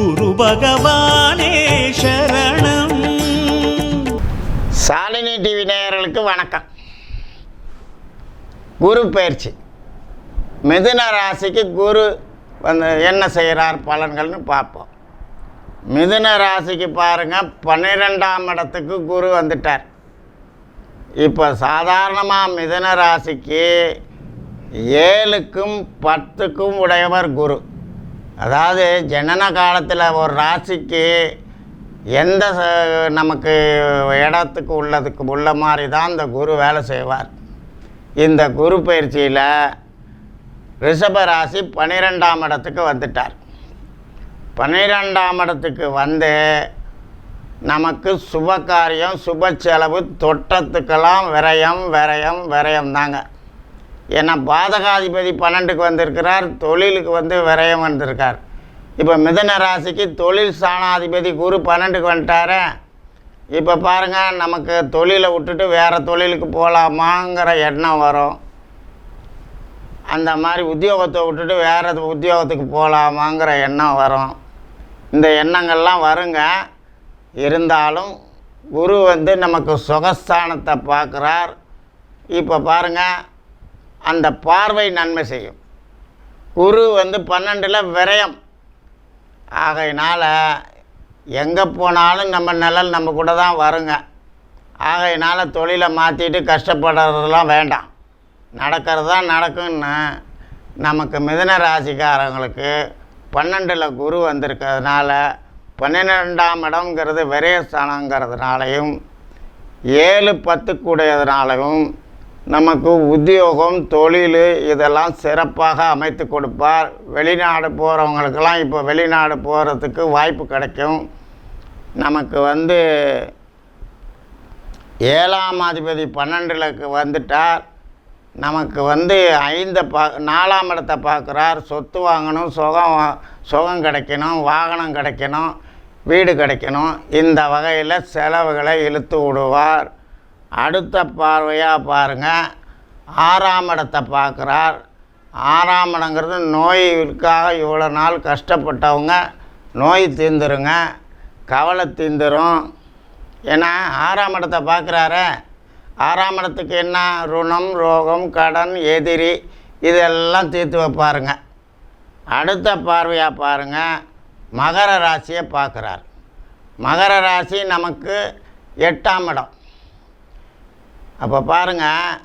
குரு பகவானே சரணம். சாலினி டிவி நேயர்களுக்கு வணக்கம். குரு பயிற்சி. மிதுன ராசிக்கு குரு வந்து என்ன செய்கிறார் பலன்கள்னு பார்ப்போம். மிதுன ராசிக்கு பாருங்கள் பன்னிரெண்டாம் இடத்துக்கு குரு வந்துட்டார். இப்போ சாதாரணமாக மிதுன ராசிக்கு ஏழுக்கும் பத்துக்கும் உடையவர் குரு. அதாவது ஜனன காலத்தில் ஒரு ராசிக்கு எந்த நமக்கு இடத்துக்கு உள்ளதுக்கு உள்ள மாதிரி தான் இந்த குரு வேலை செய்வார். இந்த குரு பயிற்சியில் ரிஷப ராசி பன்னிரெண்டாம் இடத்துக்கு வந்துட்டார். பன்னிரெண்டாம் இடத்துக்கு வந்து நமக்கு சுப காரியம் சுப செலவு தொட்டத்துக்கெல்லாம் விரயம் விரயம் விரயம் தாங்க. ஏன்னா பாதகாதிபதி பன்னெண்டுக்கு வந்திருக்கிறார் தொழிலுக்கு வந்து விரயம் வந்திருக்கார். இப்போ மிதன ராசிக்கு தொழில் ஸ்தானாதிபதி குரு பன்னெண்டுக்கு வந்துட்டார. இப்போ பாருங்கள் நமக்கு தொழிலை விட்டுட்டு வேறு தொழிலுக்கு போகலாமாங்கிற எண்ணம் வரும். அந்த மாதிரி உத்தியோகத்தை விட்டுட்டு வேறு உத்தியோகத்துக்கு போகலாமாங்கிற எண்ணம் வரும். இந்த எண்ணங்கள்லாம் வருங்க. இருந்தாலும் குரு வந்து நமக்கு சுகஸ்தானத்தை பார்க்குறார். இப்போ பாருங்கள் அந்த பார்வை நன்மை செய்யும். குரு வந்து பன்னெண்டில் விரயம். ஆகையினால் எங்கே போனாலும் நம்ம நிழல் நம்ம கூட தான் வருங்க. ஆகையினால் தொழிலை மாற்றிட்டு கஷ்டப்படுறதெல்லாம் வேண்டாம். நடக்கிறது தான் நடக்கும்னு நமக்கு மிதுன ராசிக்காரங்களுக்கு பன்னெண்டில் குரு வந்திருக்கிறதுனால பன்னிரெண்டாம் இடம்ங்கிறது விரயஸ்தானங்கிறதுனாலையும் ஏழு பத்துக்குடையதுனாலையும் நமக்கு உத்தியோகம் தொழில் இதெல்லாம் சிறப்பாக அமைத்து கொடுப்பார். வெளிநாடு போகிறவங்களுக்கெல்லாம் இப்போ வெளிநாடு போகிறதுக்கு வாய்ப்பு கிடைக்கும். நமக்கு வந்து ஏழாம் அதிபதி பன்னெண்டுலக்கு வந்துட்டார். நமக்கு வந்து ஐந்தை பா நாலாம் இடத்தை பார்க்குறார். சொத்து வாங்கணும் சுகம் சுகம் கிடைக்கணும் வாகனம் கிடைக்கணும் வீடு கிடைக்கணும். இந்த வகையில் செலவுகளை இழுத்து விடுவார். அடுத்த பார்வையாக பாருங்கள் ஆறாம் இடத்தை பார்க்குறார். ஆறாம் இடங்கிறது நோய்க்காக இவ்வளோ நாள் கஷ்டப்பட்டவங்க நோய் தீர்ந்துருங்க கவலை தீர்ந்துரும் ஏன்னா ஆறாம் இடத்தை பார்க்குறாரு. ஆறாம் இடத்துக்கு என்ன? ருணம் ரோகம் கடன் எதிரி இதெல்லாம் தீர்த்து வைப்பாருங்க. அடுத்த பார்வையாக பாருங்கள் மகர ராசியை பார்க்குறார். மகர ராசி நமக்கு எட்டாம் இடம். அப்போ பாருங்கள்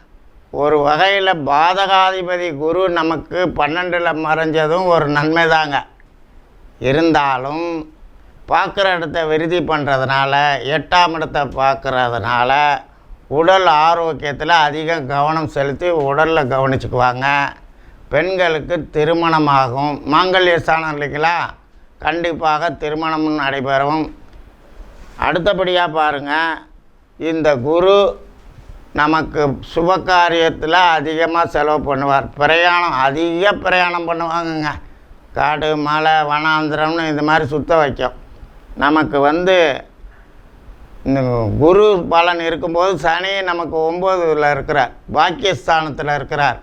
ஒரு வகையில் பாதகாதிபதி குரு நமக்கு பன்னெண்டில் மறைஞ்சதும் ஒரு நன்மை தாங்க. இருந்தாலும் பார்க்குற இடத்த விருதி பண்ணுறதுனால எட்டாம் இடத்தை பார்க்குறதுனால உடல் ஆரோக்கியத்தில் அதிக கவனம் செலுத்தி உடலில் கவனிச்சுக்குவாங்க. பெண்களுக்கு திருமணமாகும். மாங்கல்ய ஸ்தானம் இல்லைங்களா? கண்டிப்பாக திருமணம் நடைபெறும். அடுத்தபடியாக பாருங்கள் இந்த குரு நமக்கு சுப காரியத்தில் அதிகமாக செலவு பண்ணுவார். பிரயாணம் அதிக பிரயாணம் பண்ணுவாங்கங்க. காடு மலை வனாந்திரம்னு இந்த மாதிரி சுத்த வைக்கும். நமக்கு வந்து இந்த குரு பலன் இருக்கும்போது சனி நமக்கு ஒம்போதுல இருக்கிறார். பாக்கியஸ்தானத்தில் இருக்கிறார்.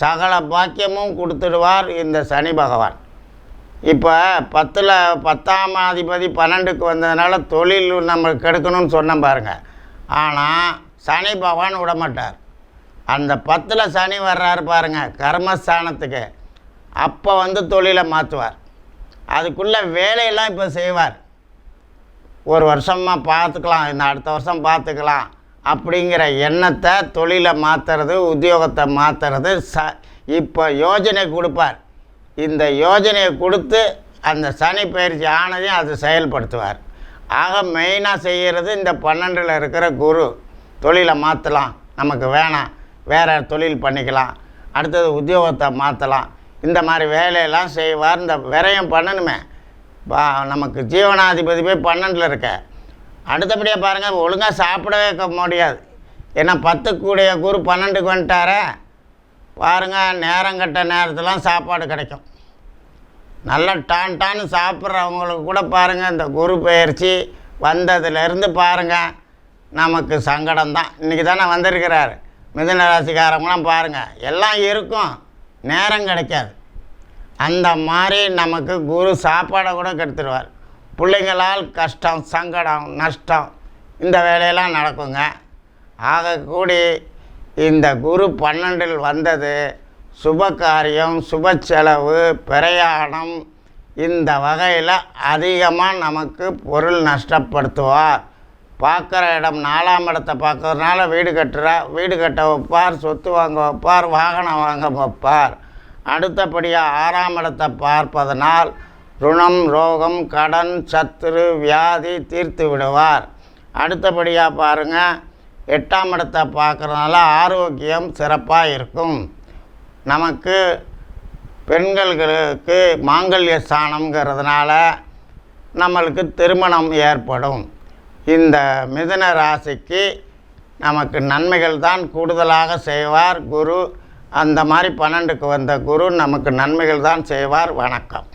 சகல பாக்கியமும் கொடுத்துடுவார் இந்த சனி பகவான். இப்போ பத்தில் பத்தாம் அதிபதி பன்னெண்டுக்கு வந்ததுனால தொழில் நம்ம கெடுக்கணும்னு சொன்னேன் பாருங்கள் ஆனால் சனி பகவான் விட மாட்டார் அந்த பத்தில் சனி வர்றாரு பாருங்கள் கர்மஸ்தானத்துக்கு. அப்போ வந்து தொழிலை மாற்றுவார் அதுக்குள்ளே வேலையெல்லாம் இப்போ செய்வார். ஒரு வருஷமாக பார்த்துக்கலாம் இந்த அடுத்த வருஷம் பார்த்துக்கலாம் அப்படிங்கிற எண்ணத்தை தொழிலை மாற்றுறது உத்தியோகத்தை மாற்றுறது ச இப்போ யோஜனை கொடுப்பார். இந்த யோஜனையை கொடுத்து அந்த சனி பயிற்சி ஆனதையும் அது செயல்படுத்துவார். ஆக மெயினாக செய்கிறது இந்த பன்னெண்டில் இருக்கிற குரு. தொழிலை மாற்றலாம் நமக்கு வேணாம். வேறு தொழில் பண்ணிக்கலாம். அடுத்தது உத்தியோகத்தை மாற்றலாம் இந்த மாதிரி வேலையெல்லாம் செய்வார். இந்த விரயம் பண்ணணுமே. பா நமக்கு ஜீவனாதிபதி போய் பன்னெண்டில் இருக்க. அடுத்தபடியாக பாருங்கள் ஒழுங்காக சாப்பிடவே முடியாது. ஏன்னா பத்துக்குடைய குரு பன்னெண்டுக்கு வந்துட்டாரே. பாருங்கள் நேரம் கட்ட நேரத்துலாம் சாப்பாடு கிடைக்கும். நல்லா டான் டான்னு சாப்பிட்றவங்களுக்கு கூட பாருங்கள் இந்த குரு பயிற்சி வந்ததுலேருந்து பாருங்கள் நமக்கு சங்கடம் தான் இன்றைக்கி தானே வந்திருக்கிறாரு. மிதுன ராசிக்காரங்களாம் பாருங்கள் எல்லாம் இருக்கும் நேரம் கிடைக்காது. அந்த மாதிரி நமக்கு குரு சாப்பாடை கூட கெடுத்துருவார். பிள்ளைங்களால் கஷ்டம் சங்கடம் நஷ்டம் இந்த வேலையெல்லாம் நடக்குங்க. ஆகக்கூடி இந்த குரு பன்னெண்டில் வந்தது சுப காரியம் சுப செலவு பிரயாணம் இந்த வகையில் அதிகமாக நமக்கு பொருள் நஷ்டப்படுத்துவார். பார்க்குற இடம் நாலாம் இடத்தை பார்க்கறதுனால வீடு கட்டுறா வீடு கட்ட வைப்பார் சொத்து வாங்க வைப்பார் வாகனம் வாங்க வைப்பார். அடுத்தபடியாக ஆறாம் இடத்தை பார்ப்பதனால் ருணம் ரோகம் கடன் சத்துரு வியாதி தீர்த்து விடுவார். அடுத்தபடியாக பாருங்கள் எட்டாம் இடத்தை பார்க்குறதுனால ஆரோக்கியம் சிறப்பாக இருக்கும். நமக்கு பெண்களுக்கு மாங்கல்ய ஸ்தானங்கிறதுனால நம்மளுக்கு திருமணம் ஏற்படும். இந்த மிதுன ராசிக்கு நமக்கு நன்மைகள் தான் கூடுதலாக செய்வார் குரு. அந்த மாதிரி பன்னெண்டுக்கு வந்த குரு நமக்கு நன்மைகள் தான் செய்வார். வணக்கம்.